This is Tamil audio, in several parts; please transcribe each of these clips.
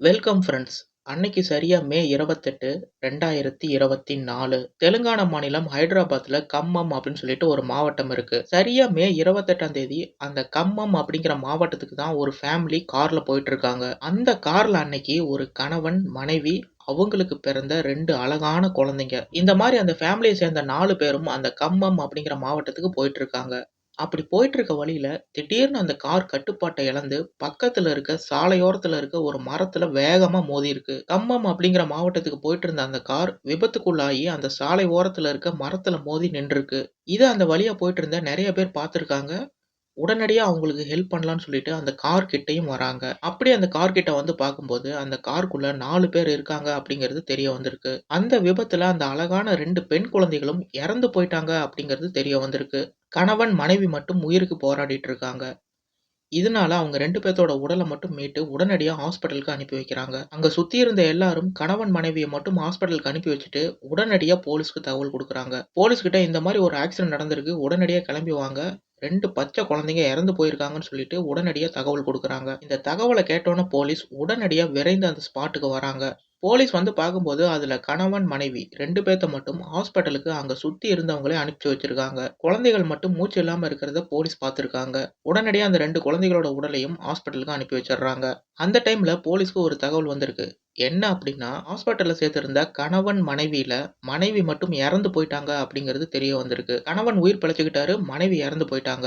வெல்கம் ஃப்ரெண்ட்ஸ் அன்னைக்கு சரியா மே இருபத்தெட்டு ரெண்டாயிரத்தி இருபத்தி நாலு. தெலுங்கானா மாநிலம் ஹைதராபாத்ல கம்மம் அப்படின்னு சொல்லிட்டு ஒரு மாவட்டம் இருக்கு. சரியா மே இருபத்தெட்டாம் தேதி அந்த கம்மம் அப்படிங்கிற மாவட்டத்துக்கு தான் ஒரு ஃபேமிலி கார்ல போயிட்டு இருக்காங்க அந்த கார்ல அன்னைக்கு ஒரு கணவன் மனைவி அவங்களுக்கு பிறந்த ரெண்டு அழகான குழந்தைங்க. இந்த மாதிரி அந்த ஃபேமிலியை சேர்ந்த நாலு பேரும் அந்த கம்மம் அப்படிங்கிற மாவட்டத்துக்கு போயிட்டு இருக்காங்க அப்படி போயிட்டு இருக்க வழியில திடீர்னு அந்த கார் கட்டுப்பாட்டை இழந்து பக்கத்துல இருக்க சாலையோரத்துல இருக்க ஒரு மரத்துல வேகமா மோதி இருக்கு கம்மம் அப்படிங்கிற மாவட்டத்துக்கு போயிட்டு இருந்த அந்த கார் விபத்துக்குள்ளாகி அந்த சாலை ஓரத்துல இருக்க மரத்துல மோதி நின்றுருக்கு. இதை அந்த வழியா போயிட்டு இருந்த நிறைய பேர் பார்த்துருக்காங்க. உடனடியா அவங்களுக்கு ஹெல்ப் பண்ணலான்னு சொல்லிட்டு அந்த கார் கிட்டயும் வராங்க. அப்படி அந்த கார் கிட்ட வந்து பார்க்கும்போது அந்த காருக்குள்ள நாலு பேர் இருக்காங்க அப்படிங்கிறது தெரிய வந்திருக்கு. அந்த விபத்துல அந்த அழகான ரெண்டு பெண் குழந்தைகளும் இறந்து போயிட்டாங்க அப்படிங்கிறது தெரிய வந்திருக்கு. கணவன் மனைவி மட்டும் உயிருக்கு போராடிட்டு இருக்காங்க. இதனால அவங்க ரெண்டு பேர்த்தோட உடலை மட்டும் மீட்டு உடனடியா ஹாஸ்பிட்டலுக்கு அனுப்பி வைக்கிறாங்க. அங்க சுத்தி இருந்த எல்லாரும் கணவன் மனைவியை மட்டும் ஹாஸ்பிட்டலுக்கு அனுப்பி வச்சுட்டு உடனடியா போலீஸ்க்கு தகவல் கொடுக்குறாங்க. போலீஸ்கிட்ட இந்த மாதிரி ஒரு ஆக்சிடென்ட் நடந்திருக்கு உடனடியா கிளம்பி வாங்க. ரெண்டு பச்சை குழந்தைங்க இறந்து போயிருக்காங்கன்னு சொல்லிட்டு உடனடியா தகவல் கொடுக்குறாங்க. இந்த தகவலை கேட்டோன்னே போலீஸ் உடனடியா விரைந்து அந்த ஸ்பாட்டுக்கு வராங்க. போலீஸ் வந்து பார்க்கும்போது அதுல கணவன் மனைவி ரெண்டு பேர்த்த மட்டும் ஹாஸ்பிட்டலுக்கு அங்க சுத்தி இருந்தவங்களே அனுப்பிச்சு வச்சிருக்காங்க. குழந்தைகள் மட்டும் மூச்சு இல்லாம இருக்கிறத போலீஸ் பார்த்திருக்காங்க. உடனடியாக அந்த ரெண்டு குழந்தைகளோட உடலையும் ஹாஸ்பிட்டலுக்கு அனுப்பி வச்சிடுறாங்க. அந்த டைம்ல போலீஸ்க்கு ஒரு தகவல் வந்திருக்கு. என்ன அப்படின்னா ஹாஸ்பிட்டல்ல சேர்த்திருந்த கணவன் மனைவியில மனைவி மட்டும் இறந்து போயிட்டாங்க அப்படிங்கிறது தெரிய வந்திருக்கு. கணவன் உயிர் பிழைச்சுக்கிட்டாரு மனைவி இறந்து போயிட்டாங்க.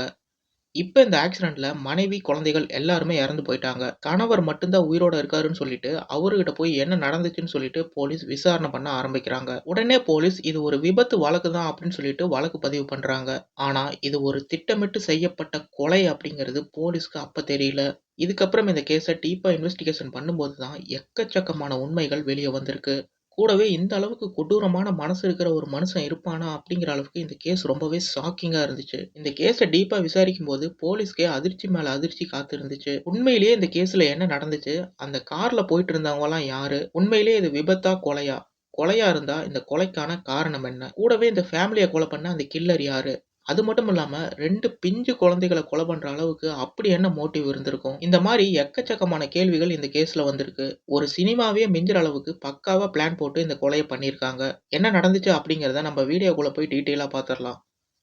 இப்ப இந்த ஆக்சிடென்ட்ல மனைவி, குழந்தைகள் எல்லாருமே இறந்து போயிட்டாங்க. கணவர் மட்டும்தான் உயிரோட இருக்காருன்னு சொல்லிட்டு, அவருகிட்ட போய் என்ன நடந்துச்சுன்னு சொல்லிட்டு போலீஸ் விசாரணை பண்ண ஆரம்பிக்கிறாங்க. உடனே போலீஸ் இது ஒரு விபத்து வழக்கு தான் அப்படின்னு சொல்லிட்டு வழக்கு பதிவு பண்றாங்க. ஆனா இது ஒரு திட்டமிட்டு செய்யப்பட்ட கொலை அப்படிங்கிறது போலீஸ்க்கு அப்ப தெரியல. இதுக்கப்புறம் இந்த கேஸ டீப்பா இன்வெஸ்டிகேஷன் பண்ணும்போது தான் எக்கச்சக்கமான உண்மைகள் வெளிய வந்திருக்கு. கூடவே இந்த அளவுக்கு கொடூரமான மனசு இருக்கிற ஒரு மனுஷன் இருப்பானா அப்படிங்கிற அளவுக்கு இந்த கேஸ் ரொம்பவே ஷாக்கிங்காக இருந்துச்சு. இந்த கேஸை டீப்பாக விசாரிக்கும் போது போலீஸ்க்கே அதிர்ச்சி மேலே அதிர்ச்சி காத்து இருந்துச்சு உண்மையிலேயே இந்த கேஸில் என்ன நடந்துச்சு? அந்த காரில் போயிட்டு இருந்தவங்க யாரு? உண்மையிலேயே இது விபத்தா கொலையா? கொலையா இருந்தா இந்த கொலைக்கான காரணம் என்ன? கூடவே இந்த ஃபேமிலியை கொலை பண்ண அந்த கில்லர் யாரு? அது மட்டும் இல்லாமல் ரெண்டு பிஞ்சு குழந்தைகளை கொலை பண்ணுற அளவுக்கு அப்படி என்ன மோட்டிவ் இருந்திருக்கும்? இந்த மாதிரி எக்கச்சக்கமான கேள்விகள் இந்த கேஸில் வந்திருக்கு. ஒரு சினிமாவே மிஞ்சுற அளவுக்கு பக்காவாக பிளான் போட்டு இந்த கொலையை பண்ணியிருக்காங்க. என்ன நடந்துச்சு அப்படிங்கிறத நம்ம வீடியோக்குள்ளே போய் டீட்டெயிலாக பார்த்துடலாம்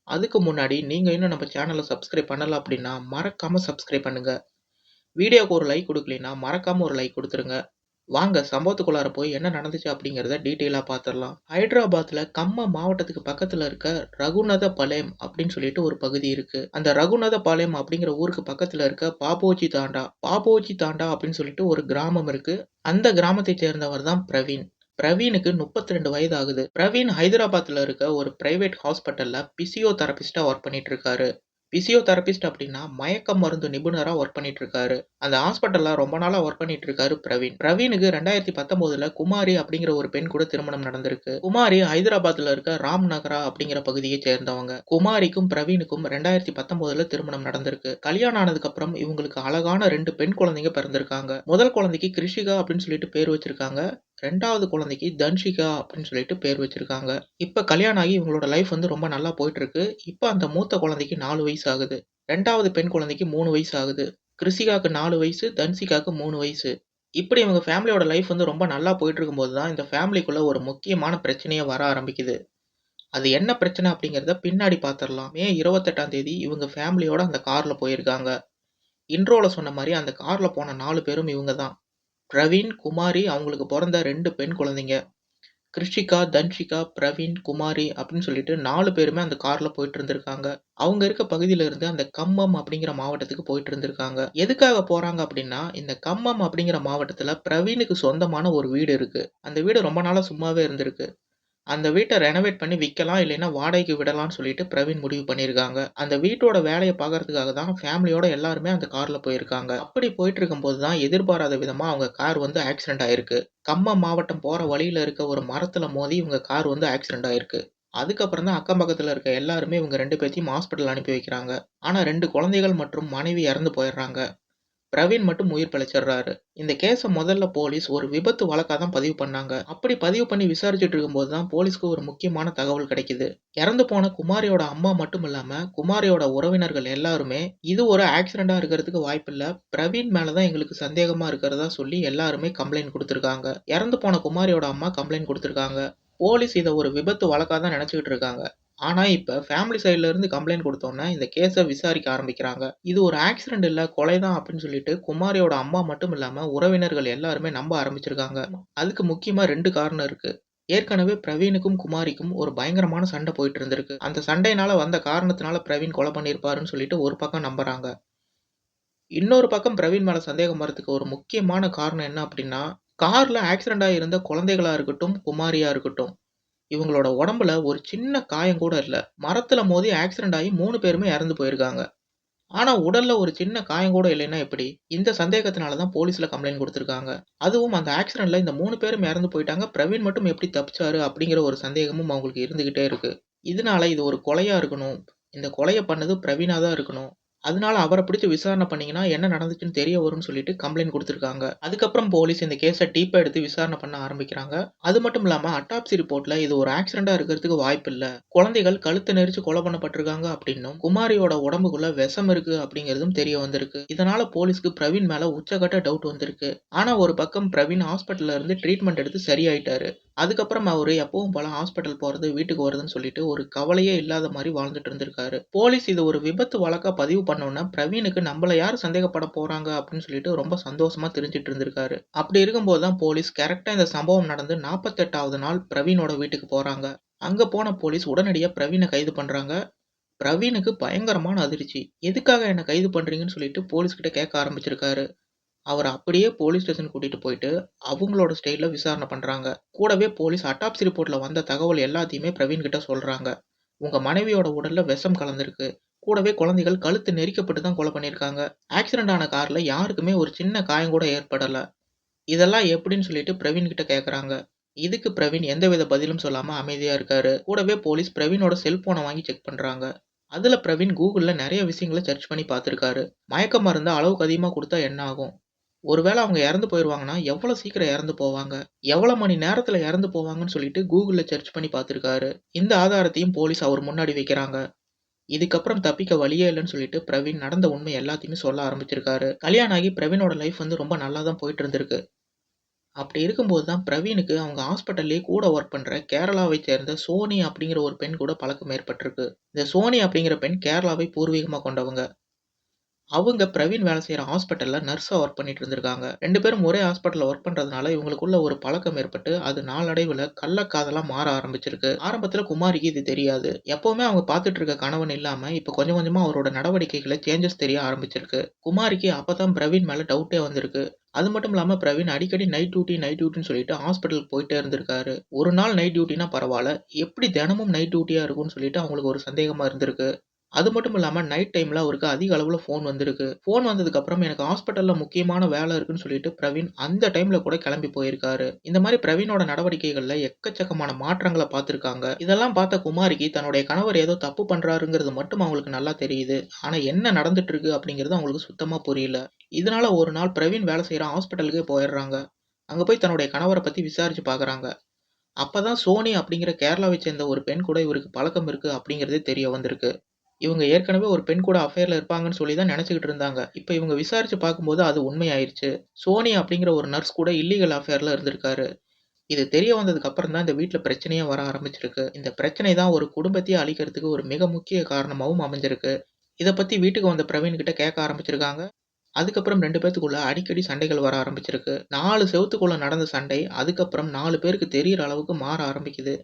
அதுக்கு முன்னாடி நீங்கள் இன்னும் நம்ம சேனலை சப்ஸ்கிரைப் பண்ணல அப்படின்னா மறக்காமல் சப்ஸ்கிரைப் பண்ணுங்கள் வீடியோக்கு ஒரு லைக் கொடுக்கலனா மறக்காமல் ஒரு லைக் கொடுத்துருங்க. வாங்க சம்பவத்துக்குள்ளார போய் என்ன நடந்துச்சு அப்படிங்கிறத டீட்டெயிலாக பார்த்துடலாம் ஹைதராபாத்தில் கம்ம மாவட்டத்துக்கு பக்கத்தில் இருக்க ரகுநத பாளையம் அப்படின்னு சொல்லிட்டு ஒரு பகுதி இருக்கு. அந்த ரகுநத பாளையம் அப்படிங்கிற ஊருக்கு பக்கத்தில் இருக்க பாபோஜி தாண்டா. பாபோஜி தாண்டா அப்படின்னு சொல்லிட்டு ஒரு கிராமம் இருக்கு. அந்த கிராமத்தை சேர்ந்தவர் தான் பிரவீன். பிரவீனுக்கு முப்பத்தி ரெண்டு வயது ஆகுது பிரவீன் ஹைதராபாத்தில் இருக்க ஒரு பிரைவேட் ஹாஸ்பிட்டலில் பிசியோதெரபிஸ்டாக ஒர்க் பண்ணிட்டு இருக்காரு. பிசியோதெரபிஸ்ட் அப்படின்னா மயக்க மருந்து நிபுணராக ஒர்க் பண்ணிட்டு இருக்காரு அந்த ஹாஸ்பிட்டலில் ரொம்ப நாளாக ஒர்க் பண்ணிட்டு இருக்காரு பிரவீன். பிரவீனுக்கு ரெண்டாயிரத்தி பத்தொன்பதுல குமாரி அப்படிங்கிற ஒரு பெண் கூட திருமணம் நடந்திருக்கு. குமாரி ஹைதராபாத்ல இருக்க ராம் நகரா அப்படிங்கிற பகுதியை சேர்ந்தவங்க. குமாரிக்கும் பிரவீனுக்கும் ரெண்டாயிரத்தி பத்தொன்பதுல திருமணம் நடந்திருக்கு. கல்யாணம் ஆனதுக்கு அப்புறம் இவங்களுக்கு அழகான ரெண்டு பெண் குழந்தைங்க பிறந்திருக்காங்க. முதல் குழந்தைக்கு கிருஷிகா அப்படின்னு சொல்லிட்டு பேர் வச்சிருக்காங்க. ரெண்டாவது குழந்தைக்கு தன்ஷிகா அப்படின்னு சொல்லிட்டு பேர் வச்சிருக்காங்க. இப்போ கல்யாணம் ஆகி இவங்களோட லைஃப் வந்து ரொம்ப நல்லா போயிட்டு இருக்கு அந்த மூத்த குழந்தைக்கு நாலு வயசு ஆகுது. ரெண்டாவது பெண் குழந்தைக்கு மூணு வயசு ஆகுது. கிருஷிகாக்கு நாலு வயசு தன்சிகாக்கு மூணு வயசு. இப்படி இவங்க ஃபேமிலியோட லைஃப் வந்து ரொம்ப நல்லா போயிட்டு இருக்கும்போது தான் இந்த ஃபேமிலிக்குள்ள ஒரு முக்கியமான பிரச்சனையே வர ஆரம்பிக்குது. அது என்ன பிரச்சனை அப்படிங்கிறத பின்னாடி பார்த்துடலாம் மே இருபத்தெட்டாம் தேதி இவங்க ஃபேமிலியோட அந்த காரில் போயிருக்காங்க. இன்ட்ரோவில் சொன்ன மாதிரி அந்த காரில் போன நாலு பேரும் இவங்க தான். பிரவீன் குமாரி அவங்களுக்கு பிறந்த ரெண்டு பெண் குழந்தைங்க. கிருஷிகா தன்ஷிகா பிரவீன் குமாரி அப்படின்னு சொல்லிட்டு நாலு பேருமே அந்த கார்ல போயிட்டு இருந்திருக்காங்க. அவங்க இருக்க பகுதியில இருந்து அந்த கம்மம் அப்படிங்கிற மாவட்டத்துக்கு போயிட்டு இருந்திருக்காங்க. எதுக்காக போறாங்க அப்படின்னா இந்த கம்மம் அப்படிங்கிற மாவட்டத்துல பிரவீனுக்கு சொந்தமான ஒரு வீடு இருக்கு. அந்த வீடு ரொம்ப நாளா சும்மாவே இருந்திருக்கு. அந்த வீட்டை ரெனோவேட் பண்ணி விற்கலாம் இல்லைன்னா வாடகைக்கு விடலாம்னு சொல்லிட்டு பிரவீன் முடிவு பண்ணியிருக்காங்க. அந்த வீட்டோட வேலையை பார்க்கறதுக்காக தான் ஃபேமிலியோட எல்லாருமே அந்த காரில் போயிருக்காங்க. அப்படி போயிட்டு இருக்கும்போது தான் எதிர்பாராத விதமாக அவங்க கார் வந்து ஆக்சிடென்ட் ஆயிருக்கு. கம்மம் மாவட்டம் போகிற வழியில் இருக்க ஒரு மரத்தில் மோதி இவங்க கார் வந்து ஆக்சிடென்ட் ஆயிருக்கு. அதுக்கப்புறம் தான் அக்கம் பக்கத்தில் இருக்க எல்லாருமே இவங்க ரெண்டு பேர்த்தையும் ஹாஸ்பிட்டல் அனுப்பி வைக்கிறாங்க. ஆனால் ரெண்டு குழந்தைகள் மற்றும் மனைவி இறந்து போயிடுறாங்க. பிரவீன் மட்டும் உயிர் பிழைச்சிடுறாரு. இந்த கேஸை முதல்ல போலீஸ் ஒரு விபத்து வழக்காக தான் பதிவு பண்ணாங்க. அப்படி பதிவு பண்ணி விசாரிச்சுட்டு இருக்கும்போது தான் போலீஸ்க்கு ஒரு முக்கியமான தகவல் கிடைக்குது. இறந்து போன குமாரியோட அம்மா மட்டும் இல்லாம குமாரியோட உறவினர்கள் எல்லாருமே இது ஒரு ஆக்சிடென்டா இருக்கிறதுக்கு வாய்ப்பில்லை பிரவீன் மேலதான் எங்களுக்கு சந்தேகமா இருக்கிறதா சொல்லி எல்லாருமே கம்ப்ளைண்ட் கொடுத்துருக்காங்க இறந்து போன குமாரியோட அம்மா கம்ப்ளைண்ட் கொடுத்துருக்காங்க போலீஸ் இதை ஒரு விபத்து வழக்காக தான் நினைச்சுக்கிட்டு இருக்காங்க. ஆனா இப்ப ஃபேமிலி சைடுல இருந்து கம்ப்ளைண்ட் குடுத்தோனே இந்த கேஸ விசாரிக்க ஆரம்பிக்கிறாங்க. இது ஒரு ஆக்சிடென்ட் இல்ல கொலை தான் அப்படின்னு சொல்லிட்டு குமாரியோட அம்மா மட்டும் இல்லாம உறவினர்கள் எல்லாருமே நம்ப ஆரம்பிச்சிருக்காங்க. அதுக்கு முக்கியமா 2 காரணம் இருக்கு. ஏற்கனவே பிரவீனுக்கும் குமாரிக்கும் ஒரு பயங்கரமான சண்டை போயிட்டு இருந்திருக்கு. அந்த சண்டையினால வந்த காரணத்தினால பிரவீன் கொலை பண்ணியிருப்பாருன்னு சொல்லிட்டு ஒரு பக்கம் நம்புறாங்க. இன்னொரு பக்கம் பிரவீன் மேல சந்தேகம் வரதுக்கு ஒரு முக்கியமான காரணம் என்ன அப்படின்னா, கார்ல ஆக்சிடென்ட் ஆயிருந்த குழந்தைகளா இருக்கட்டும், குமாரியா இருக்கட்டும். இவங்களோட உடம்புல ஒரு சின்ன காயம் கூட இல்லை மரத்துல மோதி ஆக்சிடென்ட் ஆகி மூணு பேருமே இறந்து போயிருக்காங்க. ஆனா உடல்ல ஒரு சின்ன காயம் கூட இல்லைன்னா எப்படி? இந்த சந்தேகத்தினால தான் போலீஸ்ல கம்ப்ளைண்ட் கொடுத்துருக்காங்க அதுவும் அந்த ஆக்சிடென்ட்ல இந்த மூணு பேரும் இறந்து போயிட்டாங்க. பிரவீன் மட்டும் எப்படி தப்பிச்சாரு? அப்படிங்கிற ஒரு சந்தேகமும் அவங்களுக்கு இருந்துகிட்டே இருக்கு. இதனால இது ஒரு கொலையா இருக்கணும். இந்த கொலையை பண்ணது பிரவீனா தான் இருக்கணும். அதனால அவரை பிடிச்சி விசாரணை பண்ணீங்கன்னா என்ன நடந்துச்சுன்னு தெரிய வரும்னு சொல்லிட்டு கம்ப்ளைண்ட் கொடுத்துருக்காங்க அதுக்கப்புறம் போலீஸ் இந்த கேஸை டீப்பாக எடுத்து விசாரணை பண்ண ஆரம்பிக்கிறாங்க. அது மட்டும் இல்லாம அட்டாப்சி ரிப்போர்ட்ல இது ஒரு ஆக்சிடென்டா இருக்கிறதுக்கு வாய்ப்பில்ல. குழந்தைகள் கழுத்த நெரிச்சு கொலை பண்ணப்பட்டிருக்காங்க அப்படின்னும், குமாரியோட உடம்புக்குள்ள விஷம் இருக்கு அப்படிங்கிறதும் தெரிய வந்திருக்கு. இதனால போலீஸ்க்கு பிரவீன் மேல உச்சகட்ட டவுட் வந்திருக்கு. ஆனா ஒரு பக்கம் பிரவீன் ஹாஸ்பிட்டல்ல இருந்து ட்ரீட்மெண்ட் எடுத்து சரியாயிட்டாரு. அதுக்கப்புறம் அவர் எப்பவும் போல ஹாஸ்பிட்டல் போறது, வீட்டுக்கு வருதுன்னு சொல்லிட்டு ஒரு கவலையே இல்லாத மாதிரி வாழ்ந்துட்டு இருந்திருக்காரு. போலீஸ் இது ஒரு விபத்து வழக்கா பதிவு பண்ணோன்னா பிரவீனுக்கு நம்மள யார் சந்தேகப்பட போறாங்க அப்படின்னு சொல்லிட்டு ரொம்ப சந்தோஷமா தெரிஞ்சிட்டு இருந்திருக்காரு. அப்படி இருக்கும்போது தான் போலீஸ் கரெக்ட்டா இந்த சம்பவம் நடந்து 48வது நாள் பிரவீனோட வீட்டுக்கு போறாங்க. அங்க போன போலீஸ் உடனடியாக பிரவீனை கைது பண்றாங்க. பிரவீனுக்கு பயங்கரமான அதிர்ச்சி. எதுக்காக என்னை கைது பண்றீங்கன்னு சொல்லிட்டு போலீஸ்கிட்ட கேட்க ஆரம்பிச்சிருக்காரு. அவர அப்படியே போலீஸ் ஸ்டேஷன் கூட்டிட்டு போயிட்டு அவங்களோட ஸ்டைல்ல விசாரணை பண்றாங்க. கூடவே போலீஸ் அட்டாப்ஸி ரிப்போர்ட்ல வந்த தகவல் எல்லாத்தையுமே பிரவீன் கிட்ட சொல்றாங்க. உங்க மனைவியோட உடல்ல விஷம் கலந்திருக்கு. கூடவே குழந்தைகள் கழுத்து நெரிக்கப்பட்டு தான் கொலை பண்ணியிருக்காங்க. ஆக்சிடென்ட் ஆன கார்ல யாருக்குமே ஒரு சின்ன காயம் கூட ஏற்படல. இதெல்லாம் எப்படின்னு சொல்லிட்டு பிரவீன் கிட்ட கேட்கறாங்க. இதுக்கு பிரவீன் எந்தவித பதிலும் சொல்லாம அமைதியா இருக்காரு. கூடவே போலீஸ் பிரவீனோட செல்போன வாங்கி செக் பண்றாங்க. அதுல பிரவீன் கூகுள்ல நெறைய விஷயங்கள சர்ச் பண்ணி பார்த்துருக்காரு மயக்க மருந்த அளவுக்கு அதிகமா குடுத்தா என்ன ஆகும்? ஒருவேளை அவங்க இறந்து போயிடுவாங்கன்னா எவ்வளோ சீக்கிரம் இறந்து போவாங்க? எவ்வளோ மணி நேரத்தில் இறந்து போவாங்கன்னு சொல்லிட்டு கூகுளில் சர்ச் பண்ணி பார்த்துருக்காரு இந்த ஆதாரத்தையும் போலீஸ் அவர் முன்னாடி வைக்கிறாங்க. இதுக்கப்புறம் தப்பிக்க வழியே இல்லைன்னு சொல்லிட்டு பிரவீன் நடந்த உண்மை எல்லாத்தையுமே சொல்ல ஆரம்பிச்சிருக்காரு. கல்யாணம் ஆகி பிரவீனோட லைஃப் வந்து ரொம்ப நல்லா தான் போயிட்டு இருந்திருக்கு. அப்படி இருக்கும்போது தான் பிரவீனுக்கு அவங்க ஹாஸ்பிட்டல்லே கூட ஒர்க் பண்ணுற கேரளாவை சேர்ந்த சோனி அப்படிங்கிற ஒரு பெண் கூட பழக்கம் ஏற்பட்டிருக்கு. இந்த சோனி அப்படிங்கிற பெண் கேரளாவை பூர்வீகமாக கொண்டவங்க. அவங்க பிரவீன் வேலை செய்கிற ஹாஸ்பிட்டலில் நர்ஸாக ஒர்க் பண்ணிட்டு இருந்திருக்காங்க. ரெண்டு பேரும் ஒரே ஹாஸ்பிட்டலில் ஒர்க் பண்ணுறதுனால இவங்களுக்குள்ள ஒரு பழக்கம் ஏற்பட்டு அது நாளடைவில் கள்ளக்காதலாம் மாற ஆரம்பிச்சிருக்கு. ஆரம்பத்தில் குமாரிக்கு இது தெரியாது. எப்பவுமே அவங்க பார்த்துட்டு இருக்க கணவன் இல்லாமல் இப்போ கொஞ்சம் கொஞ்சமாக அவரோட நடவடிக்கைகளை சேஞ்சஸ் தெரிய ஆரம்பிச்சிருக்கு. குமாரிக்கு அப்போ தான் பிரவீன் மேலே டவுட்டே வந்திருக்கு. அது மட்டும் இல்லாமல் பிரவீன் அடிக்கடி நைட் டியூட்டி, நைட் டியூட்டின்னு சொல்லிட்டு ஹாஸ்பிட்டலுக்கு போயிட்டே இருந்திருக்காரு. ஒரு நாள் நைட் டியூட்டினா பரவாயில்ல எப்படி தினமும் நைட் டியூட்டியாக இருக்கும்னு சொல்லிட்டு அவங்களுக்கு ஒரு சந்தேகமாக இருந்திருக்கு. அது மட்டும் இல்லாமல் நைட் டைமில் அவருக்கு அதிக அளவில் ஃபோன் வந்திருக்கு. ஃபோன் வந்ததுக்கப்புறம் எனக்கு ஹாஸ்பிட்டலில் முக்கியமான வேலை இருக்குன்னு சொல்லிட்டு பிரவீன் அந்த டைமில் கூட கிளம்பி போயிருக்காரு. இந்த மாதிரி பிரவீனோட நடவடிக்கைகளில் எக்கச்சக்கமான மாற்றங்களை பார்த்துருக்காங்க இதெல்லாம் பார்த்த குமாரிக்கு தன்னுடைய கணவர் ஏதோ தப்பு பண்ணுறாருங்கிறது மட்டும் அவங்களுக்கு நல்லா தெரியுது. ஆனால் என்ன நடந்துட்டு இருக்கு அப்படிங்கிறது அவங்களுக்கு சுத்தமாக புரியல. இதனால ஒரு நாள் பிரவீன் வேலை செய்கிற ஹாஸ்பிட்டலுக்கே போயிடுறாங்க. அங்கே போய் தன்னுடைய கணவரை பற்றி விசாரித்து விசாரிச்சு அப்போ தான் சோனி அப்படிங்கிற கேரளாவை சேர்ந்த ஒரு பெண் கூட இவருக்கு பழக்கம் இருக்குது அப்படிங்கிறதே தெரிய வந்திருக்கு. இவங்க ஏற்கனவே ஒரு பெண் கூட அஃபேர்ல இருப்பாங்கன்னு சொல்லி தான் நினச்சிக்கிட்டு இருந்தாங்க. இப்ப இவங்க விசாரிச்சு பார்க்கும்போது அது உண்மையாயிருச்சு. சோனி அப்படிங்கிற ஒரு நர்ஸ் கூட இல்லீகல் அஃபேர்ல இருந்திருக்காரு. இது தெரிய வந்ததுக்கு அப்புறம் தான் இந்த வீட்ல பிரச்சனையே வர ஆரம்பிச்சிருக்கு. இந்த பிரச்சனை தான் ஒரு குடும்பத்தையே அழிக்கிறதுக்கு ஒரு மிக முக்கிய காரணமாவும் அமைஞ்சிருக்கு. இத பத்தி வீட்டுக்கு வந்த பிரவீன் கிட்ட கேட்க ஆரம்பிச்சிருக்காங்க. அதுக்கப்புறம் 2 பேத்துக்குள்ள அடிக்கடி சண்டைகள் வர ஆரம்பிச்சிருக்கு. 4 செவுத்துக்குள்ள நடந்த சண்டை அதுக்கப்புறம் 4 பேருக்கு தெரியற அளவுக்கு மாற ஆரம்பிக்குது.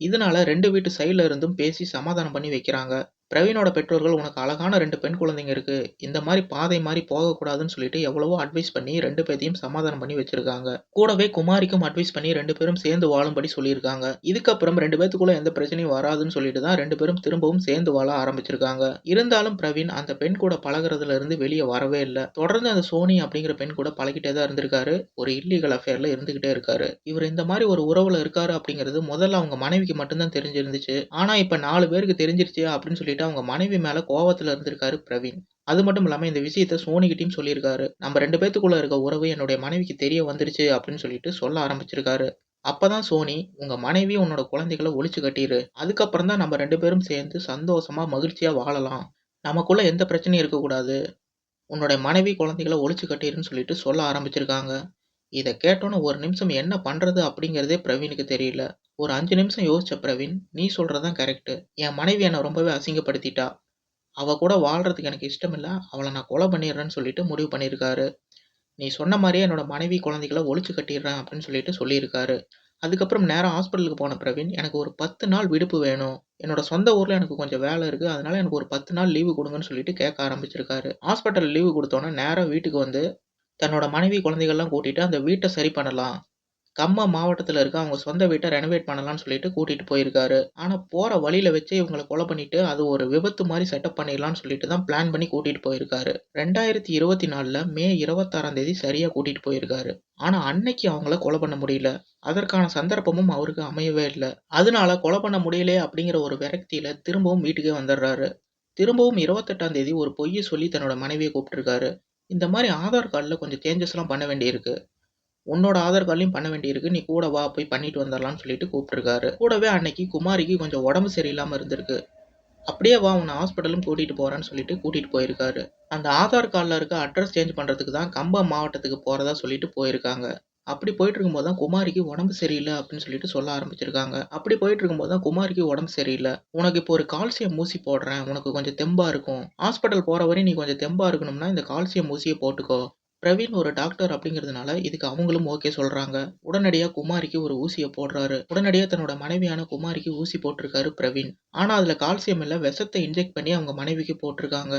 இதனால 2 வீட்டு சைடுல இருந்தும் பேசி சமாதானம் பண்ணி வைக்கிறாங்க. பிரவீனோட பெற்றோர்கள் உனக்கு அழகான ரெண்டு பெண் குழந்தைங்க இருக்கு. இந்த மாதிரி பாதை மாதிரி போகக்கூடாதுன்னு சொல்லிட்டு எவ்வளவோ அட்வைஸ் பண்ணி ரெண்டு பேத்தையும் சமாதானம் பண்ணி வச்சிருக்காங்க. கூடவே குமாரிக்கும் அட்வைஸ் பண்ணி ரெண்டு பேரும் சேர்ந்து வாழும்படி சொல்லியிருக்காங்க. இதுக்கப்புறம் ரெண்டு பேத்துக்குள்ள எந்த பிரச்சனையும் வராதுன்னு சொல்லிட்டு தான் ரெண்டு பேரும் திரும்பவும் சேர்ந்து வாழ ஆரம்பிச்சிருக்காங்க. இருந்தாலும் பிரவீன் அந்த பெண் கூட பழகிறதுல இருந்து வெளியே வரவே இல்லை தொடர்ந்து அந்த சோனி அப்படிங்கிற பெண் கூட பழகிட்டே தான் இருந்திருக்காரு. ஒரு இல்லீகல் அஃபேர்ல இருந்துகிட்டே இருக்காரு. இவர் இந்த மாதிரி ஒரு உறவுல இருக்காரு அப்படிங்கிறது முதல்ல அவங்க மனைவிக்கு மட்டும் தான் தெரிஞ்சிருந்துச்சு. ஆனா இப்ப நாலு பேருக்கு தெரிஞ்சிருச்சு அப்படின்னு சொல்லிட்டு அவங்க மனைவி மேல கோவத்துல இருந்திருக்காரு பிரவீன். அது மட்டும் இல்லாம இந்த விஷயத்த சோனிகிட்டையும் சொல்லியிருக்காரு. நம்ம ரெண்டு பேத்துக்குள்ள இருக்க உறவு என்னுடைய மனைவிக்கு தெரிய வந்துருச்சு அப்படின்னு சொல்லிட்டு சொல்ல ஆரம்பிச்சிருக்காரு. அப்பதான் சோனி, "உங்க மனைவி, உன்னோட குழந்தைகள ஒழிச்சு கட்டிரு. அதுக்கப்புறம் தான் நம்ம ரெண்டு பேரும் சேர்ந்து சந்தோஷமா, மகிழ்ச்சியா வாழலாம். நமக்குள்ள எந்த பிரச்சனையும் இருக்கக்கூடாது. உன்னோட மனைவி, குழந்தைகள ஒழிச்சு கட்டிருன்னு" சொல்லிட்டு சொல்ல ஆரம்பிச்சிருக்காங்க. இதை கேட்டோன்னு ஒரு நிமிஷம் என்ன பண்ணுறது அப்படிங்கிறதே பிரவீனுக்கு தெரியல. ஒரு அஞ்சு நிமிஷம் யோசிச்ச பிரவீன், "நீ சொல்றது தான் கரெக்ட். என் மனைவி என்ன ரொம்பவே அசிங்கப்படுத்திட்டா. அவ கூட வாழ்கிறதுக்கு எனக்கு இஷ்டமில்லை அவளை நான் கொலை பண்ணிடுறேன்னு" சொல்லிட்டு முடிவு பண்ணியிருக்காரு. "நீ சொன்ன மாதிரியே என்னோட மனைவி, குழந்தைகள ஒழிச்சு கட்டிடுறேன்" அப்படின்னு சொல்லிட்டு சொல்லியிருக்காரு. அதுக்கப்புறம் நேரம் ஹாஸ்பிட்டலுக்கு போன பிரவீன், "எனக்கு ஒரு 10 நாள் விடுப்பு வேணும். என்னோட சொந்த ஊரில் எனக்கு கொஞ்சம் வேலை இருக்குது அதனால எனக்கு ஒரு 10 நாள் லீவு கொடுங்கன்னு சொல்லிட்டு கேட்க ஆரம்பிச்சிருக்காரு. ஹாஸ்பிட்டலில் லீவு கொடுத்தோன்னே நேராக வீட்டுக்கு வந்து, தன்னோட மனைவி, குழந்தைகள்லாம் கூட்டிட்டு அந்த வீட்டை சரி பண்ணலாம். கம்மம் மாவட்டத்தில் இருக்க அவங்க சொந்த வீட்டை ரெனோவேட் பண்ணலாம்னு சொல்லிட்டு கூட்டிட்டு போயிருக்காரு. ஆனால் போற வழியில வச்சு இவங்களை கொலை பண்ணிட்டு, அது ஒரு விபத்து மாதிரி செட்டப் பண்ணிடலாம்னு சொல்லிட்டு தான் பிளான் பண்ணி கூட்டிட்டு போயிருக்காரு. 2024ல மே 26ஆம் தேதி சரியா கூட்டிட்டு போயிருக்காரு. ஆனா அன்னைக்கு அவங்கள கொலை பண்ண முடியல. அதற்கான சந்தர்ப்பமும் அவருக்கு அமையவே இல்லை அதனால கொலை பண்ண முடியலையே அப்படிங்கிற ஒரு விரக்தியில திரும்பவும் வீட்டுக்கே வந்துடுறாரு. திரும்பவும் 28ஆம் தேதி ஒரு பொய்யை சொல்லி தன்னோட மனைவியை கூப்பிட்டுருக்காரு. "இந்த மாரி ஆதார் கார்டுல கொஞ்சம் சேஞ்சஸ்லாம் பண்ண வேண்டியிருக்கு. உன்னோட ஆதார் கார்ட்லயும் பண்ண வேண்டியிருக்கு. நீ கூட வா போய் பண்ணிட்டு வந்துடலாம்னு சொல்லிட்டு கூப்பிட்டுருக்காரு. கூடவே அன்னைக்கு குமாரிக்கு கொஞ்சம் உடம்பு சரியில்லாம இருந்திருக்கு. "அப்படியே வா உன்ன ஹாஸ்பிட்டலும் கூட்டிட்டு போறேன்னு" சொல்லிட்டு கூட்டிட்டு போயிருக்காரு. அந்த ஆதார் கார்டுல இருக்க அட்ரஸ் சேஞ்ச் பண்றதுக்கு தான் கம்பம் மாவட்டத்துக்கு போறதா சொல்லிட்டு போயிருக்காங்க. அப்படி போயிட்டு இருக்கும்போது தான் குமாரிக்கு உடம்பு சரியில்லை அப்படின்னு சொல்லிட்டு சொல்ல ஆரம்பிச்சிருக்காங்க. அப்படி போயிட்டு இருக்கும்போது தான் குமாரிக்கு உடம்பு சரியில்லை "உனக்கு இப்போ ஒரு கால்சியம் ஊசி போடுறேன். உனக்கு கொஞ்சம் தெம்பா இருக்கும். ஹாஸ்பிட்டல் போற வரையும் நீ கொஞ்சம் தெம்பா இருக்கணும்னா இந்த கால்சியம் ஊசியை போட்டுக்கோ." பிரவீன் ஒரு டாக்டர் அப்படிங்கிறதுனால இதுக்கு அவங்களும் ஓகே சொல்றாங்க. உடனடியா குமாரிக்கு ஒரு ஊசியை போடுறாரு. உடனடியா தன்னோட மனைவியான குமாரிக்கு ஊசி போட்டிருக்காரு பிரவீன். ஆனா அதுல கால்சியம் இல்ல. விஷத்தை இன்ஜெக்ட் பண்ணி அவங்க மனைவிக்கு போட்டிருக்காங்க.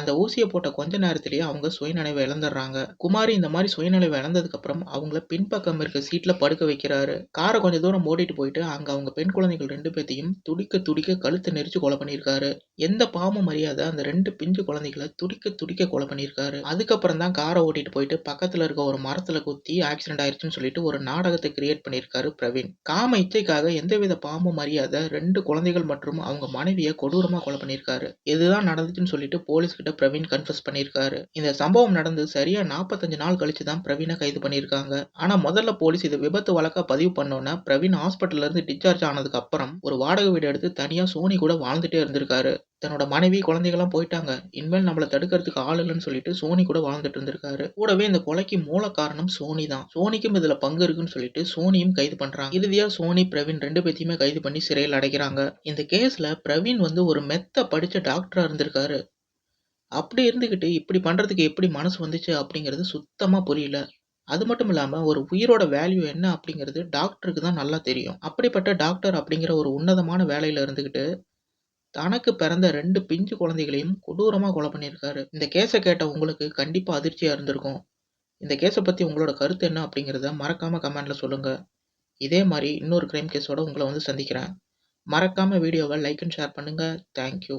அந்த ஊசியை போட்ட கொஞ்ச நேரத்திலேயே அவங்க சுயநினைவை இழந்துடுறாங்க. குமாரி இந்த மாதிரி சுயநினைவ இழந்ததுக்கு அப்புறம் அவங்கள பின்பக்கம் இருக்க சீட்ல படுக்க வைக்கிறாரு. காரை கொஞ்ச தூரம் ஓடிட்டு போயிட்டு அங்க அவங்க பெண் குழந்தைகள் ரெண்டு பேத்தையும் துடிக்க துடிக்க கழுத்து நெரிச்சு கொலை பண்ணியிருக்காரு. எந்த பாவமும் மரியாதை அந்த ரெண்டு பிஞ்சு குழந்தைகளை துடிக்க துடிக்க கொலை பண்ணியிருக்காரு. அதுக்கப்புறம் தான் காரை ஓட்டிட்டு போயிட்டு பக்கத்துல இருக்க ஒரு மரத்துல குத்தி ஆக்சிடென்ட் ஆயிருச்சுன்னு சொல்லிட்டு ஒரு நாடகத்தை கிரியேட் பண்ணியிருக்காரு பிரவீன். காம இச்சைக்காக எந்தவித பாம்பும் அறியாத ரெண்டு குழந்தைகள் மற்றும் அவங்க மனைவியை கொடூரமா கொலை பண்ணியிருக்காரு. இதுதான் நடந்துச்சுன்னு சொல்லிட்டு போலீஸ் கிட்ட பிரவீன் கன்ஃபஸ் பண்ணியிருக்காரு. இந்த சம்பவம் நடந்து சரியா 45 நாள் கழிச்சு தான் பிரவீனை கைது பண்ணியிருக்காங்க. ஆனா முதல்ல போலீஸ் இது விபத்து வழக்கா பதிவு பண்ணோன்னா பிரவீன் ஹாஸ்பிட்டல்ல இருந்து டிஸ்சார்ஜ் ஆனதுக்கு அப்புறம் ஒரு வாடகை வீடு எடுத்து தனியா சோனி கூட வாழ்ந்துட்டே இருந்திருக்காரு. தன்னோட மனைவி, குழந்தைகள்லாம் போயிட்டாங்க. இனிமேல் நம்மளை தடுக்கிறதுக்கு ஆள் இல்லைன்னு சொல்லிட்டு சோனி கூட வாழ்ந்துட்டு இருந்திருக்காரு. கூடவே இந்த கொலைக்கு மூல காரணம் சோனி தான். சோனிக்கும் இதுல பங்கு இருக்குன்னு சொல்லிட்டு சோனியும் கைது பண்றாங்க. இறுதியா சோனி, பிரவீன் ரெண்டு பேத்தையுமே கைது பண்ணி சிறையில் அடைக்கிறாங்க. இந்த கேஸ்ல பிரவீன் வந்து ஒரு மெத்த படிச்ச டாக்டரா இருந்திருக்காரு. அப்படி இருந்துக்கிட்டு இப்படி பண்ணுறதுக்கு எப்படி மனசு வந்துச்சு அப்படிங்கிறது சுத்தமாக புரியல. அது மட்டும் இல்லாமல் ஒரு உயிரோட வேல்யூ என்ன அப்படிங்கிறது டாக்டருக்கு தான் நல்லா தெரியும். அப்படிப்பட்ட டாக்டர் அப்படிங்கிற ஒரு உன்னதமான வேலையில் இருந்துக்கிட்டு தனக்கு பிறந்த ரெண்டு பிஞ்சு குழந்தைகளையும் கொடூரமாக கொலை பண்ணியிருக்காரு. இந்த கேஸை கேட்ட உங்களுக்கு கண்டிப்பாக அதிர்ச்சியாக இருந்திருக்கும். இந்த கேஸை பற்றி உங்களோட கருத்து என்ன அப்படிங்கிறத மறக்காமல் கமெண்டில் சொல்லுங்கள் இதே மாதிரி இன்னொரு கிரைம் கேஸோட உங்களை வந்து சந்திக்கிறேன். மறக்காமல் வீடியோவை லைக் அண்ட் ஷேர் பண்ணுங்கள் தேங்க் யூ.